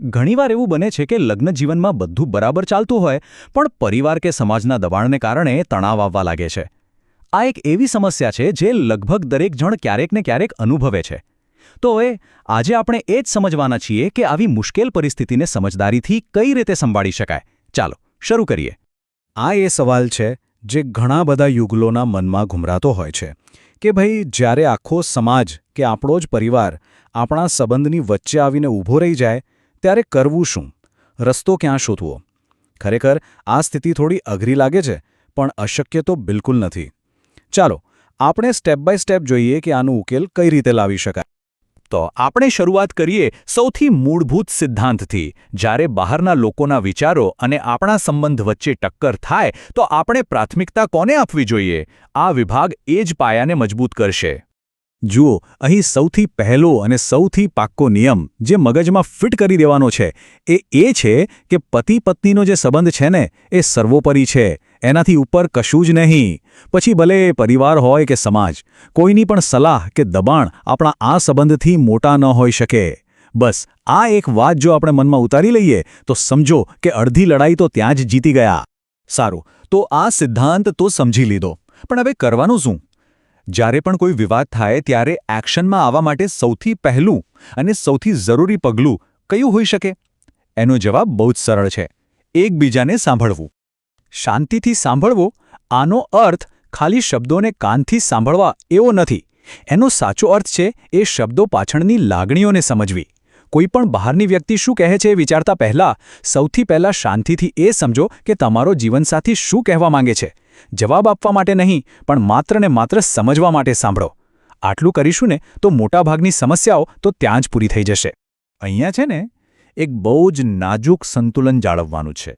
ઘણીવાર એવું બને છે કે લગ્ન જીવનમાં બધું બરાબર ચાલતું હોય, પણ પરિવાર કે સમાજના દબાણને કારણે તણાવ આવવા લાગે છે. આ એક એવી સમસ્યા છે જે લગભગ દરેક જણ ક્યારેક ને ક્યારેક અનુભવે છે. તો એ, આજે આપણે એ જ સમજવાના છીએ કે આવી મુશ્કેલ પરિસ્થિતિને સમજદારીથી કઈ રીતે સંભાળી શકાય. ચાલો, શરૂ કરીએ. આ એ સવાલ છે જે ઘણા બધા યુગલોના મનમાં ઘુમરાતો હોય છે, કે ભાઈ જ્યારે આખો સમાજ કે આપણો જ પરિવાર આપણા સંબંધની વચ્ચે આવીને ઊભો રહી જાય ત્યારે કરવું શું? રસ્તો ક્યાં શોધવો? ખરેખર આ સ્થિતિ થોડી અઘરી લાગે છે, પણ અશક્ય તો બિલકુલ નથી. ચાલો, આપણે સ્ટેપ બાય સ્ટેપ જોઈએ કે આનો ઉકેલ કઈ રીતે લાવી શકાય. તો આપણે શરૂઆત કરીએ સૌથી મૂળભૂત સિદ્ધાંતથી. જ્યારે બહારના લોકોના વિચારો અને આપણા સંબંધ વચ્ચે ટક્કર થાય, તો આપણે પ્રાથમિકતા કોને આપવી જોઈએ? આ વિભાગ એ જ પાયાને મજબૂત કરશે. જુઓ, અહીં સૌથી પહેલો અને સૌથી પાક્કો નિયમ જે મગજમાં ફિટ કરી દેવાનો છે, એ એ છે કે પતિ પત્નીનો જે સંબંધ છે ને, એ સર્વોપરી છે, એનાથી ઉપર કશું જ નહીં. પછી ભલે પરિવાર હોય કે સમાજ, કોઈની પણ સલાહ કે દબાણ આપણા આ સંબંધથી મોટા ન હોઈ શકે. બસ, આ એક વાત જો આપણે મનમાં ઉતારી લઈએ, તો સમજો કે અડધી લડાઈ તો ત્યાં જ જીતી ગયા. સારું, તો આ સિદ્ધાંત તો સમજી લીધો. પણ હવે કરવાનું શું? જ્યારે પણ કોઈ વિવાદ થાય ત્યારે એક્શનમાં આવવા માટે સૌથી પહેલું અને સૌથી જરૂરી પગલું કયું હોઈ શકે? એનો જવાબ બહુ જ સરળ છે. એકબીજાને સાંભળવું. શાંતિથી સાંભળવો, આનો અર્થ ખાલી શબ્દોને કાનથી સાંભળવા એવો નથી. એનો સાચો અર્થ છે એ શબ્દો પાછળની લાગણીઓને સમજવી. કોઈ પણ બહારની વ્યક્તિ શું કહે છે એ વિચારતા પહેલાં સૌથી પહેલાં શાંતિથી એ સમજો કે તમારો જીવનસાથી શું કહેવા માંગે છે. જવાબ આપવા માટે નહીં, પણ માત્ર ને માત્ર સમજવા માટે સાંભળો. આટલું કરીશું ને તો મોટાભાગની સમસ્યાઓ તો ત્યાં જ પૂરી થઈ જશે. અહીંયા છે ને, એક બહુ જ નાજુક સંતુલન જાળવવાનું છે.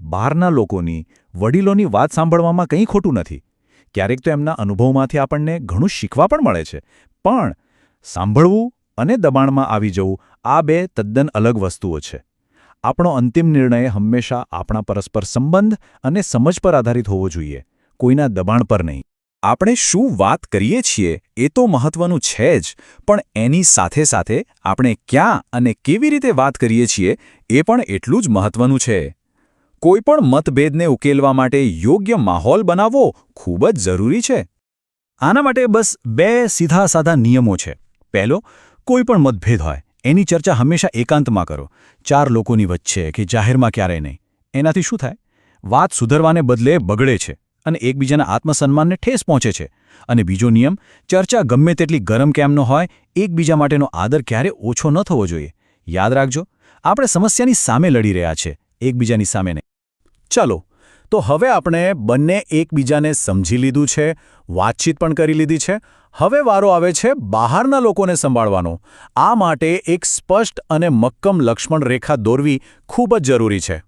બહારના લોકોની, વડીલોની વાત સાંભળવામાં કંઈ ખોટું નથી. ક્યારેક તો એમના અનુભવમાંથી આપણને ઘણું શીખવા પણ મળે છે. પણ, સાંભળવું અને દબાણમાં આવી જવું, આ બે તદ્દન અલગ વસ્તુઓ છે. આપણો અંતિમ નિર્ણય હંમેશા આપણા પરસ્પર સંબંધ અને સમજ પર આધારિત હોવો જોઈએ, કોઈના દબાણ પર નહીં. આપણે શું વાત કરીએ છીએ એ તો મહત્વનું છે જ, પણ એની સાથે સાથે આપણે ક્યાં અને કેવી રીતે વાત કરીએ છીએ એ પણ એટલું જ મહત્વનું છે. કોઈપણ મતભેદને ઉકેલવા માટે યોગ્ય માહોલ બનાવવો ખૂબ જ જરૂરી છે. આના માટે બસ બે સીધા સાધા નિયમો છે. પહેલો કોઈ પણ મતભેદ હોય, એની ચર્ચા હંમેશા એકાંતમાં કરો. ચાર લોકોની વચ્ચે કે જાહેરમાં ક્યારેય નહીં. એનાથી શું થાય? વાત સુધરવાને બદલે બગડે છે અને એકબીજાના આત્મસન્માનને ઠેસ પહોંચે છે. અને બીજો નિયમ, ચર્ચા ગમે તેટલી ગરમ કેમ હોય, એકબીજા માટેનો આદર ક્યારે ઓછો ન થવો જોઈએ. યાદ રાખજો, આપણે સમસ્યાની સામે લડી રહ્યા છે, એકબીજાની સામે નહીં. ચાલો તો હવે આપણે બંને એકબીજાને સમજી લીધું છે, વાતચીત પણ કરી લીધી છે. હવે વારો આવે છે બહારના લોકોને સંભાળવાનો. આ માટે એક સ્પષ્ટ અને મક્કમ લક્ષ્મણ રેખા દોરવી ખૂબ જ જરૂરી છે.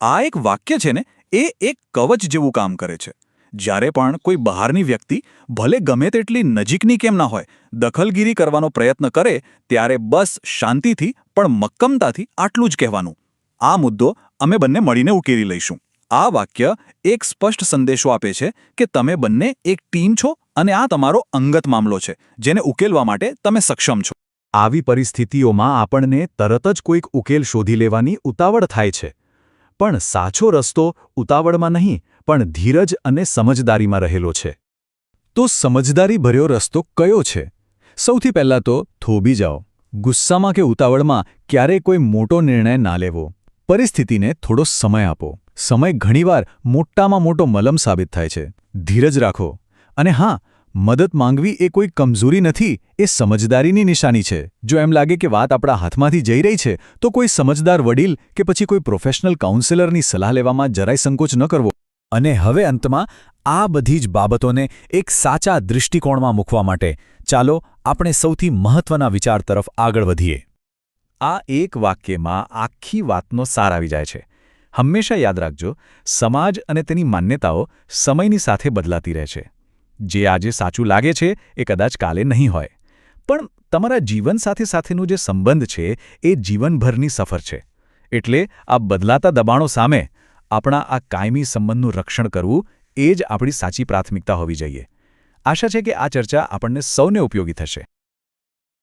આ એક વાક્ય છે ને, એ એક કવચ જેવું કામ કરે છે. જ્યારે પણ કોઈ બહારની વ્યક્તિ ભલે ગમે તેટલી નજીકની કેમ ના હોય, દખલગીરી કરવાનો પ્રયત્ન કરે, ત્યારે બસ શાંતિથી પણ મક્કમતાથી આટલું જ કહેવાનું. આ મુદ્દો અમે બંને મળીને ઉકેલી લઈશું. આ વાક્ય એક સ્પષ્ટ સંદેશો આપે છે કે તમે બંને એક ટીમ છો અને આ તમારો અંગત મામલો છે, જેને ઉકેલવા માટે તમે સક્ષમ છો. આવી પરિસ્થિતિઓમાં આપણને તરત જ કોઈક ઉકેલ શોધી લેવાની ઉતાવળ થાય છે. પણ સાચો રસ્તો ઉતાવળમાં નહીં, પણ ધીરજ અને સમજદારીમાં રહેલો છે. તો સમજદારી ભર્યો રસ્તો કયો છે? સૌથી પહેલાં તો થોભી જાઓ. ગુસ્સામાં કે ઉતાવળમાં ક્યારેય કોઈ મોટો નિર્ણય ના લેવો. પરિસ્થિતિને થોડો સમય આપો. સમય ઘણીવાર મોટામાં મોટો મલમ સાબિત થાય છે. ધીરજ રાખો. અને હા, મદદ માંગવી એ કોઈ કમજોરી નથી, એ સમજદારીની નિશાની છે. જો એમ લાગે કે વાત આપણા હાથમાંથી જઈ રહી છે, તો કોઈ સમજદાર વડીલ કે પછી કોઈ પ્રોફેશનલ કાઉન્સેલરની સલાહ લેવામાં જરાય સંકોચ ન કરવો. અને હવે અંતમાં, આ બધી જ બાબતોને એક સાચા દૃષ્ટિકોણમાં મૂકવા માટે ચાલો આપણે સૌથી મહત્વના વિચાર તરફ આગળ વધીએ. આ એક વાક્યમાં આખી વાતનો સાર આવી જાય છે. હંમેશા યાદ રાખજો, સમાજ અને તેની માન્યતાઓ સમયની સાથે બદલાતી રહે છે. જે આજે સાચું લાગે છે એ કદાચ કાલે નહીં હોય. પણ તમારા જીવન સાથે સાથેનું જે સંબંધ છે એ જીવનભરની સફર છે. એટલે આ બદલાતા દબાણો સામે આપણા આ કાયમી સંબંધનું રક્ષણ કરવું એ જ આપણી સાચી પ્રાથમિકતા હોવી જોઈએ. આશા છે કે આ ચર્ચા આપણને સૌને ઉપયોગી થશે.